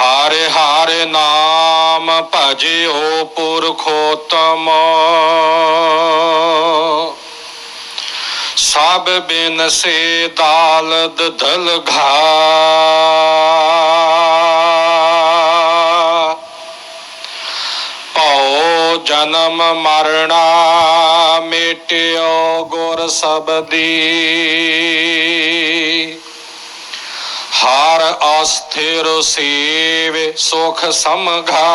ਹਾਰੇ ਹਾਰੇ ਨਾਮ ਭਜਿਓ ਪੁਰਖੋਤਮ। ਸਭ ਬਿਨ ਸੇ ਦਾਲਦ ਦਲਘਾ ਭਉ ਜਨਮ ਮਰਣਾ ਮਿਟਿਓ ਗੁਰ ਸਬਦੀ। ਹਰ ਅਸਥਿਰ ਸੇਵ ਸੁਖ ਸਮਘਾ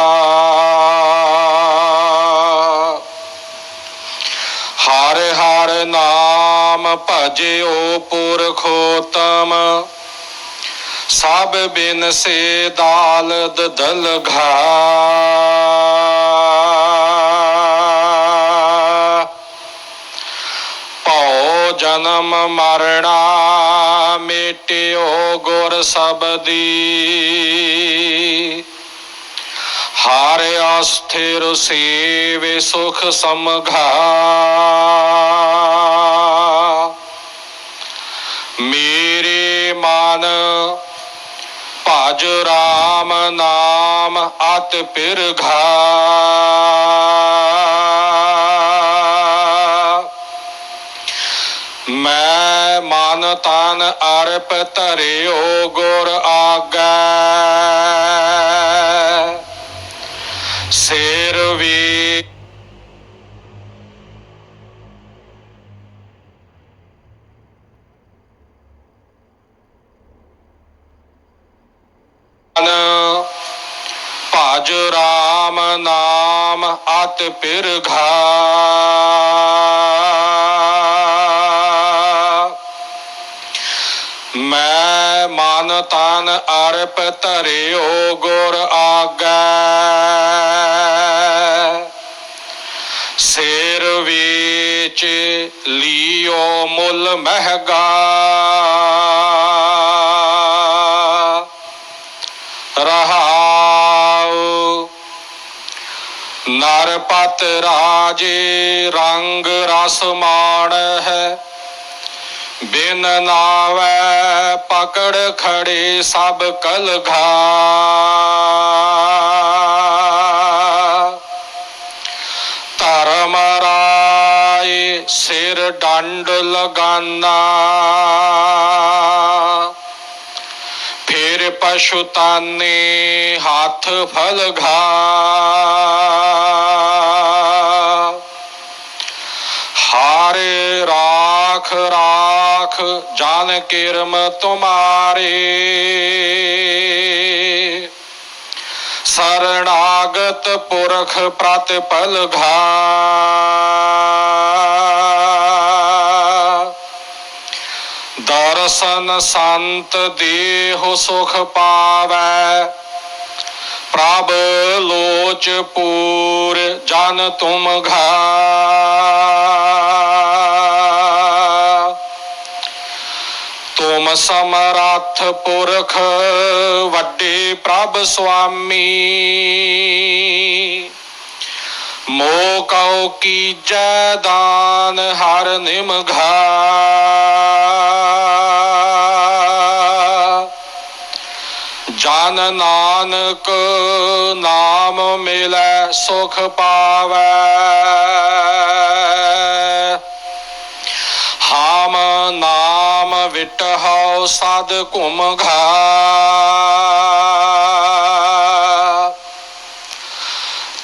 ਹਰ ਹਰ ਨਾਮ ਭਜਿਓ ਪੁਰਖੋਤਮ, ਸਭ ਬਿਨ ਸੇ ਦਾਲਦ ਦਲਘਾ ਭਉ ਜਨਮ ਮਰਣਾ ਮੇਟਿਓ ਗੁਰ ਸਬਦੀ। ਹਰ ਅਸਥਿਰ ਸੇਵ ਸੁਖ ਸਮਘਾ ਮੇਰੇ ਮਨ ਭਜ ਰਾਮ ਨਾਮ ਅਤ ਪਿਰਘਾ। ਮਨ ਤਨ ਅਰਪ ਧਰਿਓ ਗੁਰ ਆਗੈ। ਸਿਰ ਵੀ ਮਨ ਭਜ ਰਾਮ ਨਾਮ ਅਤ ਪਿਰਘਾ ਮਨ ਤਨ ਅਰਪ ਧਰਿਓ, ਗੁਰ ਆਗੈ। ਸਿਰ ਵਿੱਚ ਲਿਓ ਮੁੱਲ ਮਹਿਗਾ। ਰਹਾਉ। ਨਰਪਤ ਰਾਜੇ ਰੰਗ ਰਸ ਮਾਣ ਹੈ ਬਿਨ ਨਾਵੈ ਪਕੜ ਖੜੇ ਸਭ ਕਲਘਾ ਧਰਮ ਰਾਏ ਸਿਰ ਡੰਡ ਲਗਾਨਾ। ਫਿਰ ਪਸ਼ੁਤਾਨੇ ਹੱਥ ਫਲਘਾ ਹਾਰੇ ਰਾਖ ਰਾਖ, ਜਾਨ ਕਿਰਮ ਤੁਮਾਰੇ। ਸਰਣਾਗਤ ਪੁਰਖ ਪ੍ਰਤਿਪਲ ਘਾ। ਦਰਸ਼ਨ ਸੰਤ ਦੇਹੁ ਸੁਖ ਪਾਵੈ। ਪ੍ਰਭ ਲੋਚ ਪੂਰ ਜਨ ਤੁਮ ਘਾ। ਸਮਰੱਥ ਪੁਰਖ ਵੱਡੇ ਪ੍ਰਭ ਸੁਆਮੀ। ਮੋ ਕਉ ਕੀਜੈ ਦਾਨ ਹਰ ਨਿਮਘਾ ਜਨ ਨਾਨਕ ਨਾਮ ਮਿਲੈ ਸੁਖ ਪਾਵੈ। ਨਾਮ ਵਿਟਹਉ ਸਦ ਘੁਮਘਾ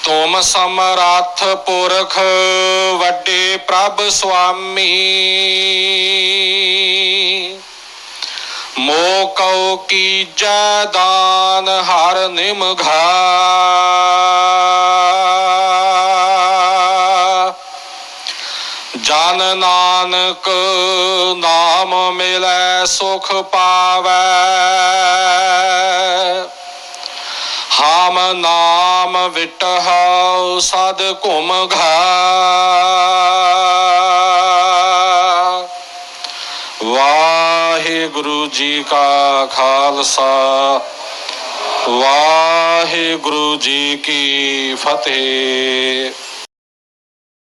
ਤੁਮ ਸਮਰੱਥ ਪੁਰਖ ਵੱਡੇ ਪ੍ਰਭ ਸੁਆਮੀ। ਮੋ ਕਉ ਕੀਜੈ ਦਾਨ ਹਰ ਨਿਮਘਾ ਜਨ ਨਾਨਕ ਨਾਮ ਮਿਲੈ, ਸੁਖ ਪਾਵੈ। ਹਾਮ ਨਾਮ ਵਿਟਹੁ ਸਦ ਘੁਮ ਘਾ। ਵਾਹਿਗੁਰੂ ਜੀ ਕਾ ਖਾਲਸਾ, ਵਾਹਿਗੁਰੂ ਜੀ ਕੀ ਫਤਿਹ।